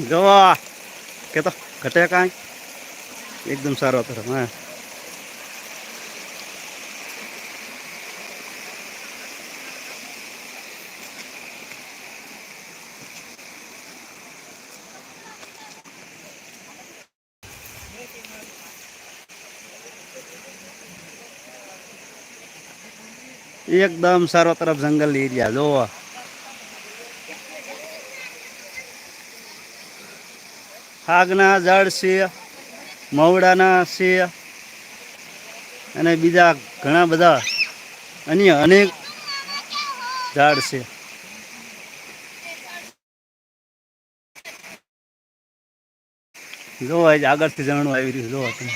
જો કે તો ઘટે કાંઈ એકદમ સારો તરફ હા એકદમ સારો તરફ જંગલ એરિયા જોવો આગના ઝાડ છે મવડાના છે અને બીજા ઘણા બધા અન્ય અનેક ઝાડ છે. જોવો આગળથી જાણવું આવી રહ્યું જોવો તમે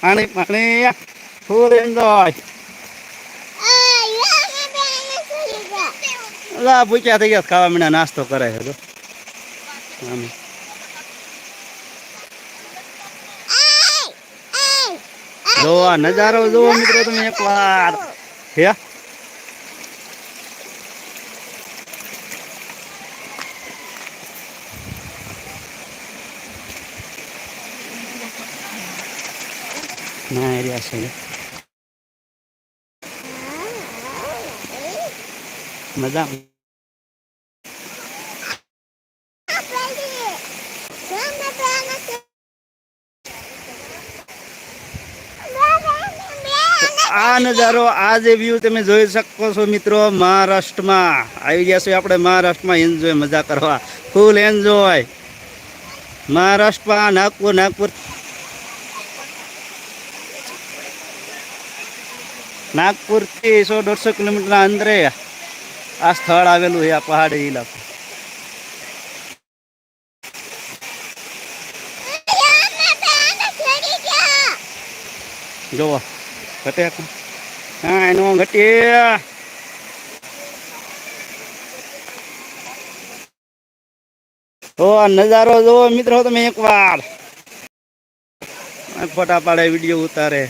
પાણી પાણી ફૂલ એન્જોય. અલા, ભૂખ્યા થઈ ગયા, ખાવા મીના નાસ્તો કરે છે તો આમ. નજારો જોવો મિત્રો તમે એક વાર. હે? ના, એરિયા છે. મજા આ નજારો આ જે વ્યૂ તમે જોઈ શકો છો મિત્રો મહારાષ્ટ્રમાં. આવી ગયા છો આપણે મહારાષ્ટ્રમાં. એન્જોય મજા કરવા. ફૂલ એન્જોય મહારાષ્ટ્રમાં નાગપુર નાગપુર. નાગપુરથી સો દોઢસો કિલોમીટરના અંદરે આ સ્થળ આવેલું છે, આ પહાડી ઇલાકો જોવો, ઘટે હા, એનો ઘટી તો આ નજારો જોવો, મિત્રો તમે એકવાર. ફોટા પાડે વીડિયો ઉતારે.